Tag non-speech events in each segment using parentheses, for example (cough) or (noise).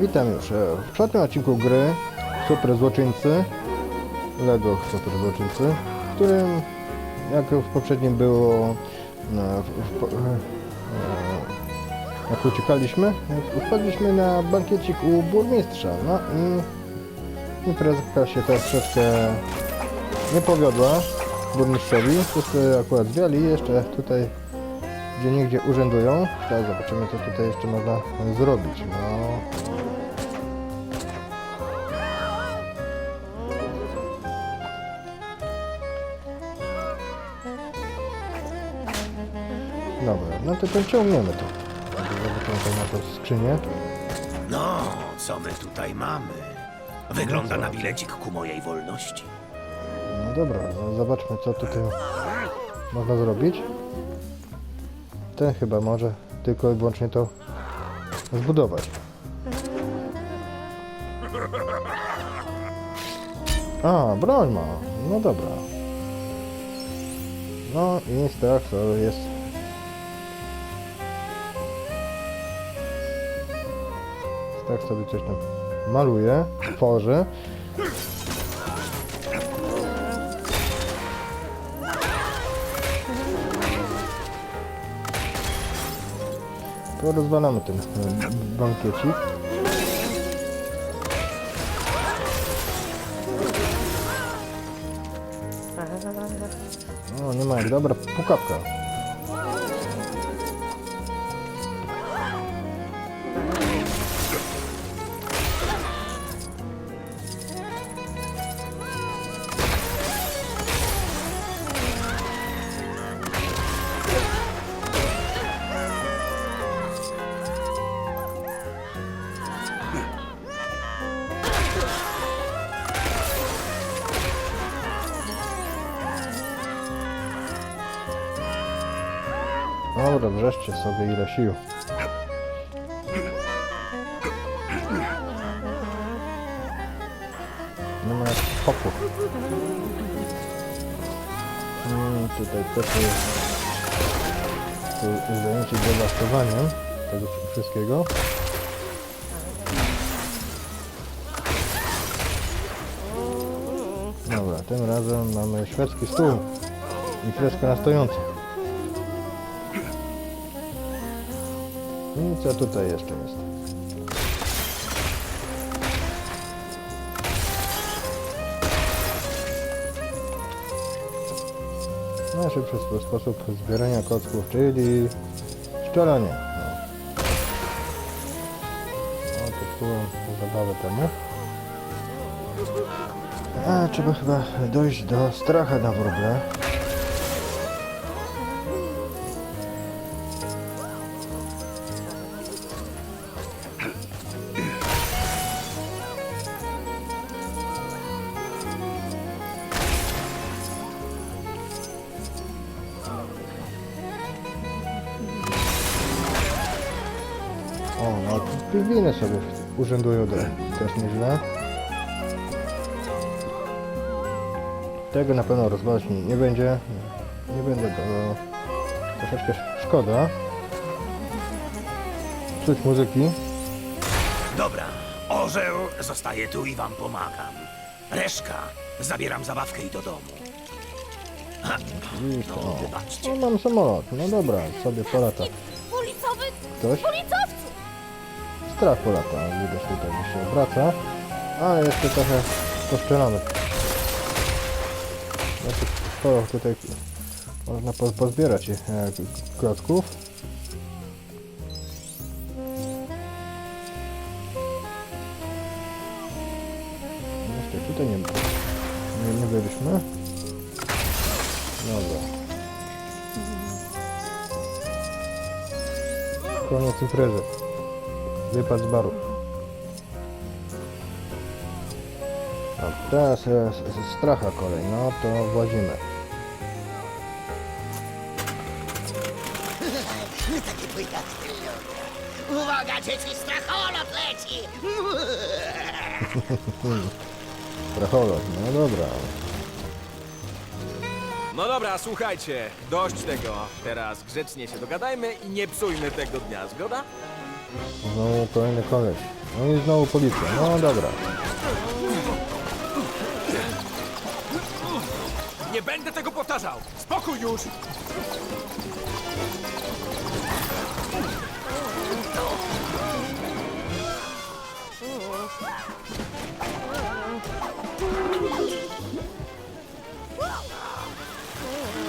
Witam już e, w czwartym odcinku gry Super Złoczyńcy Lego Super Złoczyńcy w którym jak w poprzednim było e, w, w, e, jak uciekaliśmy wpadliśmy na bankiecik u burmistrza no i imprezka się troszeczkę nie powiodła burmistrzowi wszyscy akurat zwiali jeszcze tutaj gdzie niegdzie urzędują. Tak, zobaczymy co tutaj jeszcze można zrobić. No. No to pociągniemy to. Zobaczymy tam na to skrzynię. No, co my tutaj mamy? Wygląda na bilecik ku mojej wolności. No dobra, no zobaczmy co tutaj można zrobić. Ten chyba może tylko i wyłącznie to zbudować. A, broń ma. No dobra. No i strach to jest. Strach sobie coś tam maluje, tworzy. To rozwalamy ten e, bankiecik. O, nie ma jak dobra pukawka. Wrzeszcie sobie ile sił. Nie ma jak popu. Mm, tutaj też jest zajęcie dewastowaniem tego wszystkiego. Dobra, tym razem mamy szwedzki stół i freska na stojąco. I co tutaj jeszcze jest? Najszybszy spo- sposób zbierania kocków, czyli szczelanie. No. Popsułem zabawę temu. A, trzeba chyba dojść do stracha na wróble. Urzędują de- też nieźle. Tego na pewno rozwalać nie, nie będzie. Nie będę go... Troszeczkę szkoda. Czuć muzyki. Dobra, orzeł zostaje tu i wam pomagam. Reszka, zabieram zabawkę i do domu. Ha, I no, wybaczcie. no mam samolot. No dobra, sobie polata. Ulicowy Ktoś? ulicowców! Strach polata. Widać tutaj, że się obraca. Ale jeszcze trochę poszczelamy. Znaczy, sporo tutaj można po, pozbierać e, klocków. Jeszcze tutaj nie, nie, nie byliśmy. Dobra. Koniec imprezy. Wypad z baru. No, teraz e, s- s- stracha kolej, no to włazimy. Takie pojazdy lubię. Uwaga, dzieci, stracholot leci! (laughs) Stracholot, no dobra. No dobra, słuchajcie, dość tego. Teraz grzecznie się dogadajmy i nie psujmy tego dnia, zgoda? Znowu kolejny koleś. No i znowu policja. No dobra. Nie będę tego powtarzał! Spokój już!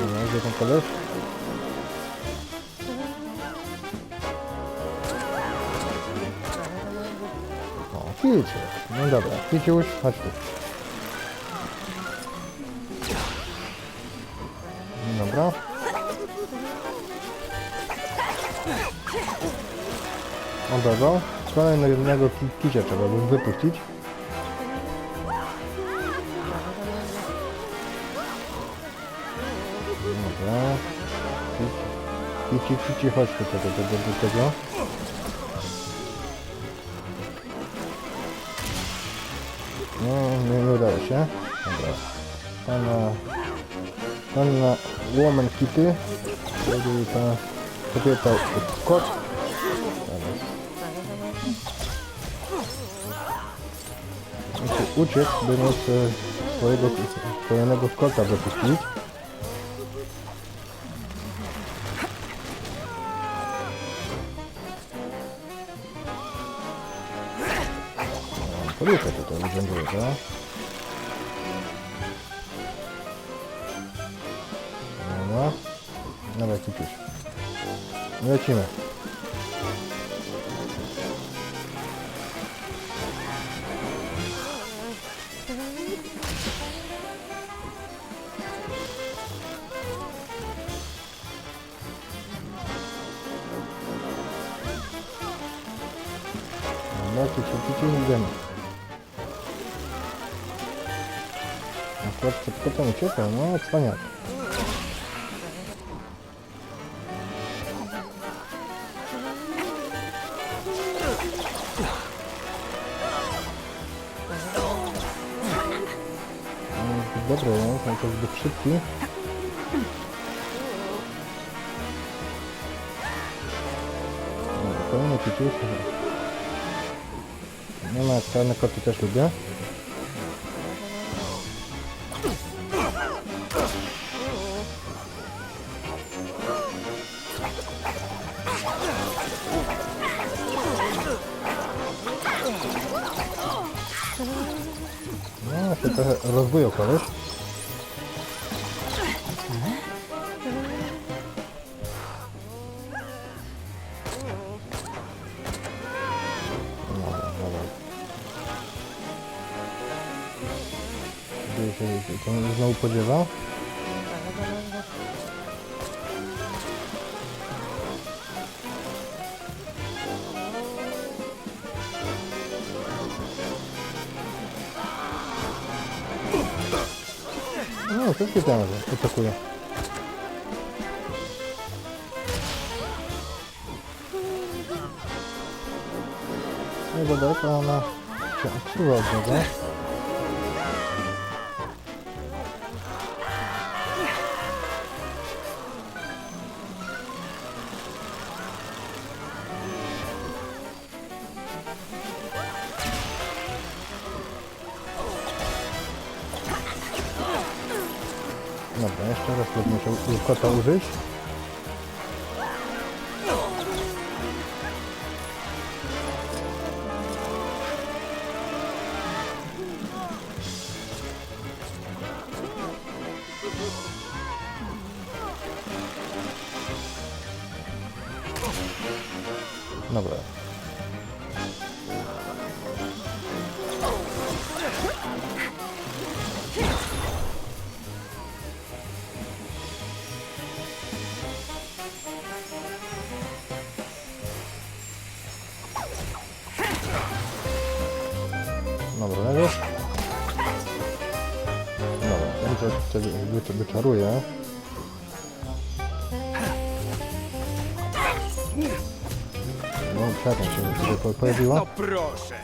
Dobra, gdzie ten koleś? O, Kiciuś. No dobra, Kiciuś, chodź tu. Dobra. Odebrał. Kolejnego jednego ki- kicia trzeba by wypuścić. Dobra. Kici, kici, chodź tu tego, tego, do tego. No, nie, nie udało się. Dobra. Pana... Panna Woman Kitty. Wtedy ta kobieta kot. Musi uciec, by móc e, swojego kolejnego kota wypuścić. Tutaj urzęduje, tak? Dobra. Kupisz. Lecimy. Uciekał, no cwaniak. No, Dobra, no, ten to zbyt szybki. Dobra, kolejny kiciuś. No, no, czarne koty też lubię. Trochę rozbują koleś. Gdzie się to znowu podziewa? No, wszystkie tam atakują. Nie za daleko, ona się odsuwa od niego. Kota użyć. No, przepraszam się tutaj po- pojawiła. No proszę!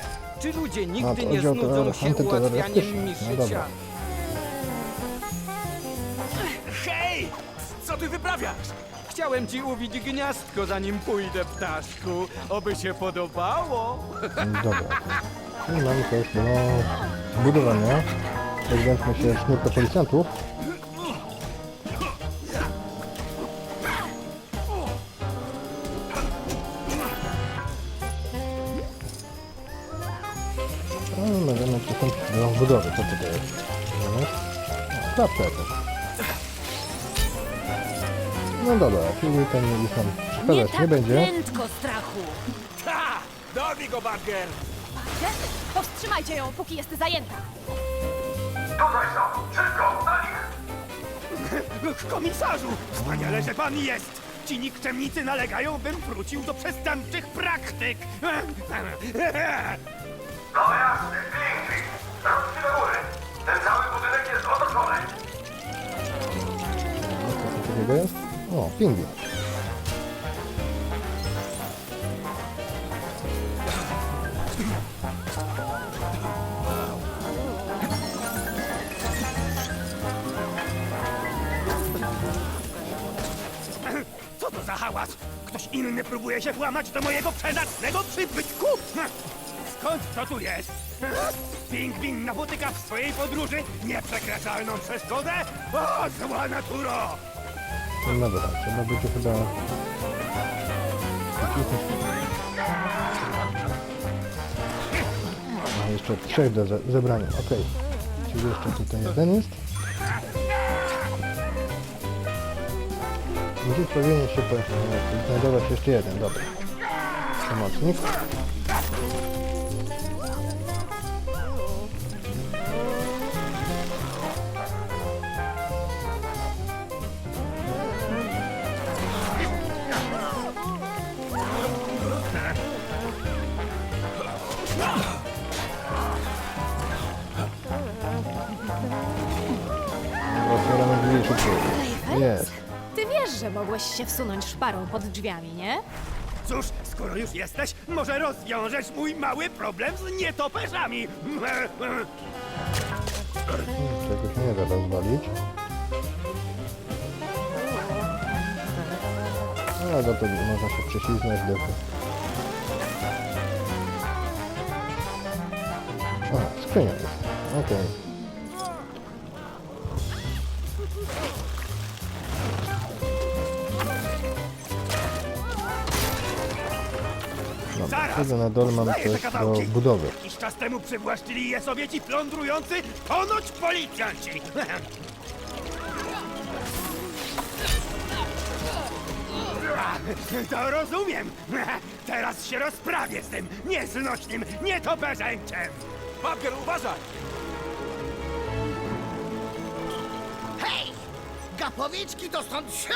Czy ludzie A, nigdy to nie oddział znudzą się antyterrorystyczny. ułatwianiem mi No życia? dobra. Hej! Co ty wyprawiasz? Chciałem ci uwić gniazdko, zanim pójdę, ptaszku. Oby się podobało. Dobra. I mamy coś do budowania. Podglądmy się sznurka policjantów. Klapka jakaś. No dobra, czyli ten już nam Nie przeszkadzać tak nie będzie. prędko, strachu! Ha! Dobij go, Badger! Powstrzymajcie ją, póki jest zajęta. Komisarzu! Wspaniale, że pan jest! Ci nikczemnicy nalegają, bym wrócił do przestępczych praktyk! No jasne, pięknie. Rączki do góry. Ten cały budynek Takiego jest? O, pingwin. Co to za hałas? Ktoś inny próbuje się włamać do mojego przeznacznego przybytku? Hm. Skąd to tu jest? Hm? Pingwin napotyka w swojej podróży nieprzekraczalną przeszkodę? O, zła naturo! No dobra, trzeba będzie chyba... A, jeszcze trzech do ze- zebrania, okej. Czyli jeszcze tutaj jeden jest. Gdzieś powinien się znajdować jeszcze jeden, dobra. Pomocnik. Szybciej. Jest. Ty wiesz, że mogłeś się wsunąć szparą pod drzwiami, nie? Cóż, skoro już jesteś, może rozwiążesz mój mały problem z nietoperzami. Czegoś nie da rozwalić. Ale za to można się prześliznąć do... A, skrzynia jest. Okej. Dobra, Zaraz! wtedy na dole Poznaję te coś do kawałki. budowy. Jakiś czas temu przywłaszczyli je sobie ci plądrujący, ponoć policjanci. (laughs) To rozumiem. (laughs) Teraz się rozprawię z tym nieznośnym nietoperzeńcem. Badger, uważaj! Hej! Gapowiczki to stąd sia!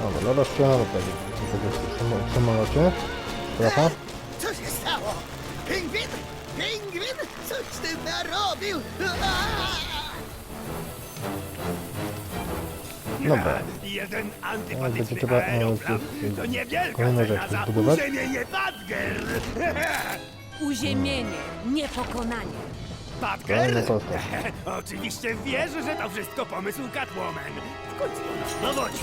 Dobra, rozstrzelamy tego, tego w samolocie. Trochę. Co się stało? Pingwin? Pingwin? Coś ty narobił? Aaa! Dobra. Jeden będzie antypatyczny trzeba, e, aeroplan to niewielka kolejną cena za zbudować. uziemienie Badger. (laughs) Uziemienie, niepokonanie. Badger? Postać. (laughs) Oczywiście wiesz, że to wszystko pomysł Catwoman. W końcu ona dowodzi.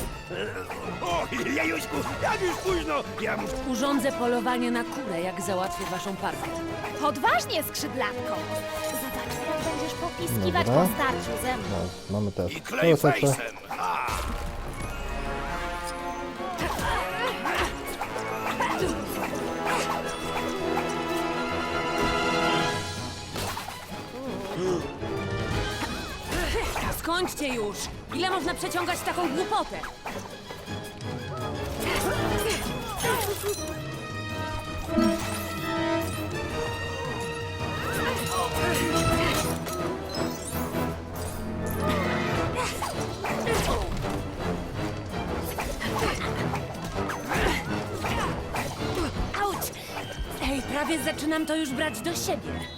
O, Jejuśku, jak już późno. Ja muszę... Urządzę polowanie na kurę, jak załatwię waszą partię. Odważnie, skrzydlatko! Zobaczmy, jak będziesz popiskiwać Dobra. po starciu ze mną. No, mamy też I pełseczkę. Clayface'em. Skończcie już! Ile można przeciągać taką głupotę? Auć! Ej, prawie zaczynam to już brać do siebie.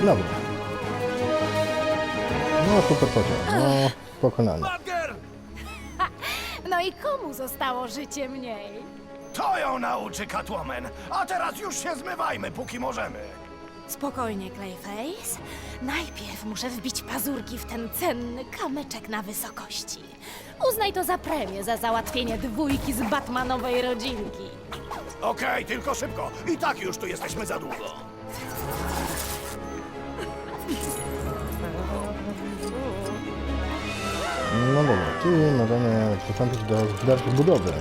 Dobra. No super pociąg, no pokonany. (laughs) No i komu zostało życie mniej? To ją nauczy Catwoman. A teraz już się zmywajmy, póki możemy. Spokojnie, Clayface. Najpierw muszę wbić pazurki w ten cenny kamyczek na wysokości. Uznaj to za premię za załatwienie dwójki z Batmanowej rodzinki. Okej, tylko szybko. I tak już tu jesteśmy za długo. No dobra, czyli możemy przystąpić do dalszej budowy.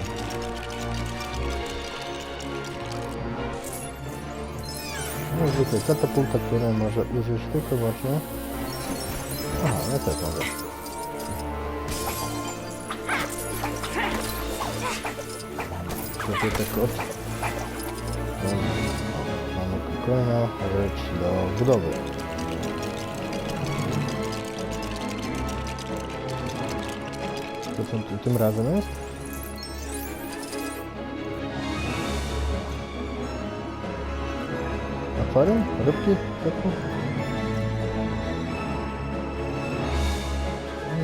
No zwykle katapulta, którą może użyć tylko i wyłącznie. Aha, ja też mogę. Tutaj tak od... Mamy kolejną rzecz do budowy. Co tym, tym razem jest? Akwarium? Rybki? Takie?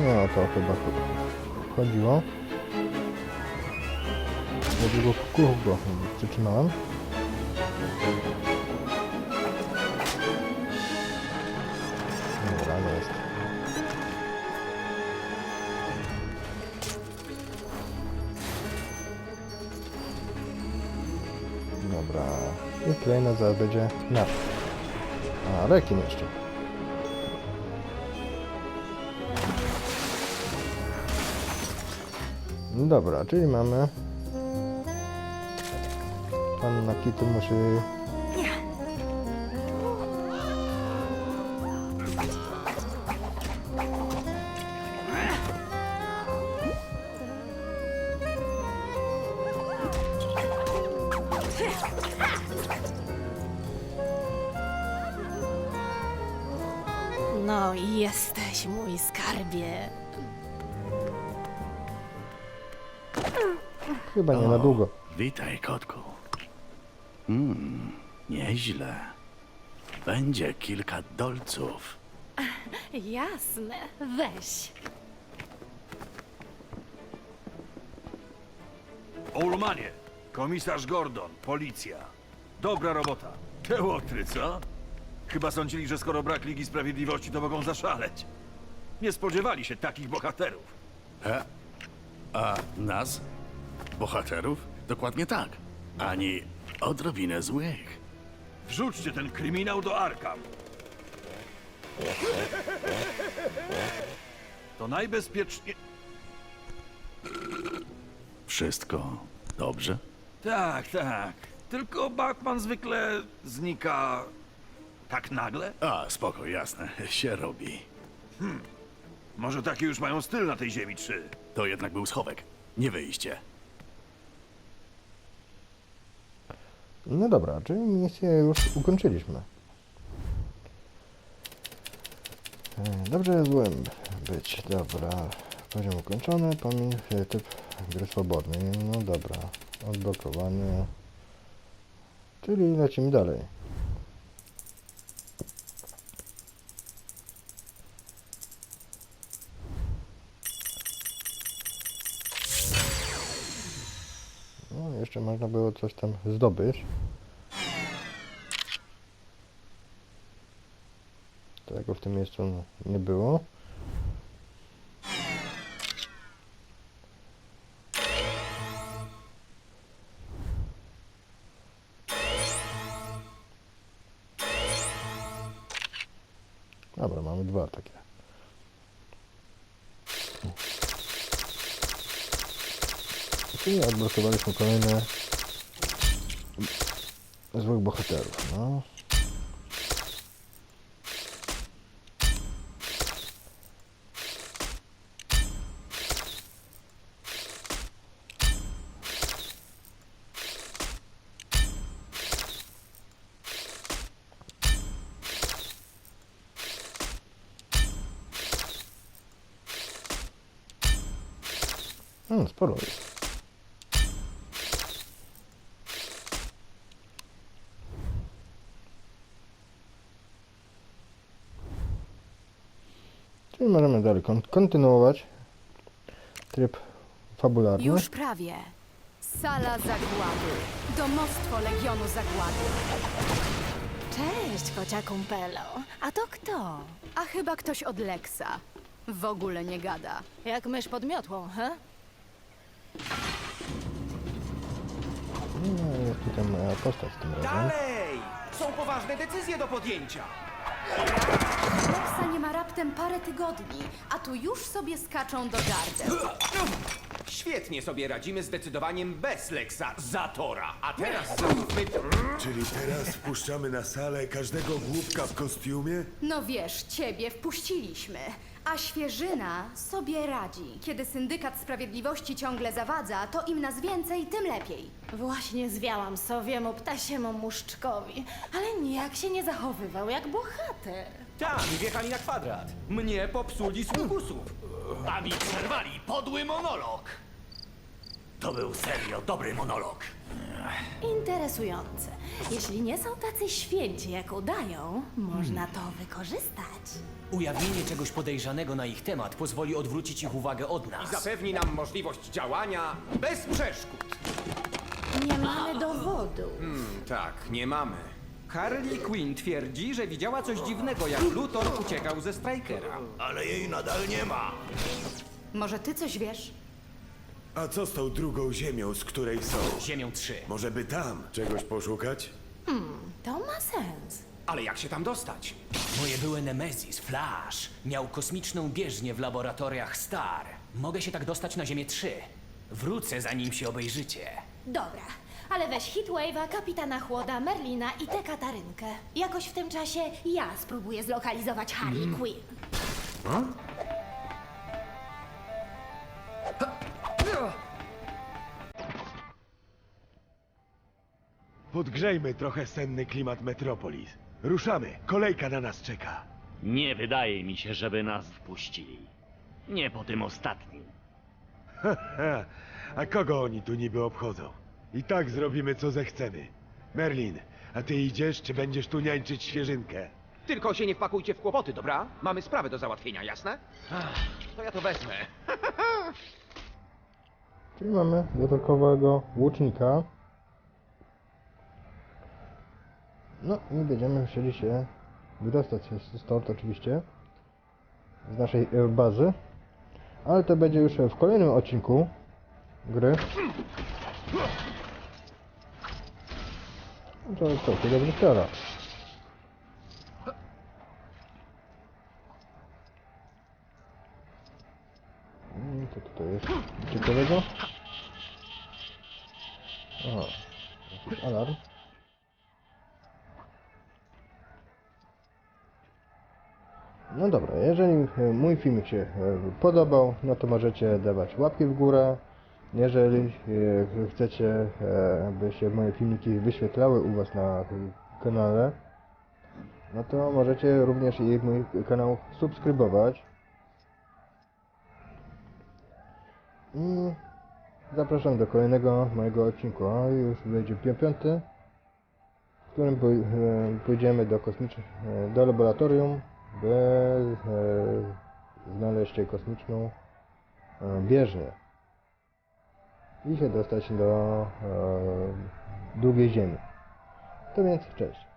Nie o to chyba ch- chodziło. Ja długo kółko przytrzymałem. Dobra, jest. I kolejna zaraz będzie nasz. A, rekin jeszcze. Dobra, czyli mamy... Panna Kitty musi... No i jesteś, mój skarbie. Chyba nie na długo. Witaj, kotku. Mmm, nieźle. Będzie kilka dolców. Jasne, weź. Oulmanie, komisarz Gordon, policja. Dobra robota. Te łotry, co? Chyba sądzili, że skoro brak Ligi Sprawiedliwości, to mogą zaszaleć. Nie spodziewali się takich bohaterów. A nas? Bohaterów? Dokładnie tak. Ani odrobinę złych. Wrzućcie ten kryminał do Arkham. To najbezpieczniej... Wszystko dobrze? Tak, tak. Tylko Batman zwykle znika... tak nagle? A, spoko, jasne. Się robi. Może taki już mają styl na tej ziemi trzy. To jednak był schowek, nie wyjście. No dobra, czyli misję już ukończyliśmy. E, Dobrze złym być, dobra. Poziom ukończony, pomimo typ gry swobodnej. No dobra, odblokowany. Czyli lecimy dalej. No, jeszcze można było coś tam zdobyć. Tego w tym miejscu nie było. Odblokowaliśmy kolejne złych bohaterów, no. Hmm, sporo jest. Dalej kon kontynuować tryb fabularny. Już prawie. Sala zagłady. Domostwo Legionu Zagłady. Cześć, kocia kumpelo. A to kto? A chyba ktoś od Lexa. W ogóle nie gada. Jak mysz pod miotłą, he? No, jest tutaj moja postać tym razem. Dalej! Są poważne decyzje do podjęcia. Lexa nie ma raptem parę tygodni, a tu już sobie skaczą do gardeł. Świetnie sobie radzimy z decydowaniem bez Lexa Zatora. A teraz zamówmy... Czyli teraz wpuszczamy na salę każdego głupka w kostiumie? No wiesz, ciebie wpuściliśmy, a świeżyna sobie radzi. Kiedy syndykat sprawiedliwości ciągle zawadza, to im nas więcej, tym lepiej. Właśnie zwiałam sowiemu ptasiemu muszczkowi, ale nijak się nie zachowywał jak bohater. Tam, wjechali na kwadrat. Mnie popsuli z łukusów. A mi przerwali podły monolog. To był serio dobry monolog. Interesujące. Jeśli nie są tacy święci, jak udają, można to wykorzystać. Ujawnienie czegoś podejrzanego na ich temat pozwoli odwrócić ich uwagę od I nas. zapewni nam możliwość działania bez przeszkód. Nie mamy dowodu. Tak, nie mamy. Harley Quinn twierdzi, że widziała coś dziwnego, jak Luthor uciekał ze Strikera. Ale jej nadal nie ma. Może ty coś wiesz? A co z tą drugą ziemią, z której są? Ziemią 3. Może by tam czegoś poszukać? To ma sens. Ale jak się tam dostać? Moje były Nemesis, Flash, miał kosmiczną bieżnię w laboratoriach Star. Mogę się tak dostać na Ziemię 3. Wrócę, zanim się obejrzycie. Dobra, ale weź Heatwave'a, Kapitana Chłoda, Merlina i tę Katarynkę. Jakoś w tym czasie ja spróbuję zlokalizować Harley Quinn. Podgrzejmy trochę senny klimat Metropolis. Ruszamy, kolejka na nas czeka. Nie wydaje mi się, żeby nas wpuścili. Nie po tym ostatnim. A kogo oni tu niby obchodzą? I tak zrobimy co zechcemy. Merlin, a ty idziesz, czy będziesz tu niańczyć świeżynkę? Tylko się nie wpakujcie w kłopoty, dobra? Mamy sprawę do załatwienia, jasne? To ja to wezmę. (laughs) Czyli mamy dodatkowego łucznika. No i będziemy chcieli się wydostać stąd oczywiście. Z naszej e, bazy. Ale to będzie już w kolejnym odcinku gry. No to co, to dobrze stara. Mm, Co tutaj jest ciekawego? Aha, jakiś alarm. No dobra, jeżeli e, mój filmik się e, podobał, no to możecie dawać łapki w górę. Jeżeli e, chcecie, aby się moje filmiki wyświetlały u Was na kanale, no to możecie również i mój kanał subskrybować. I zapraszam do kolejnego mojego odcinku. A już będzie pi- piąty, w którym pój- pójdziemy do kosmicznych, do laboratorium, by e, znaleźć kosmiczną e, bieżnię i się dostać do e, długiej Ziemi. To więc cześć.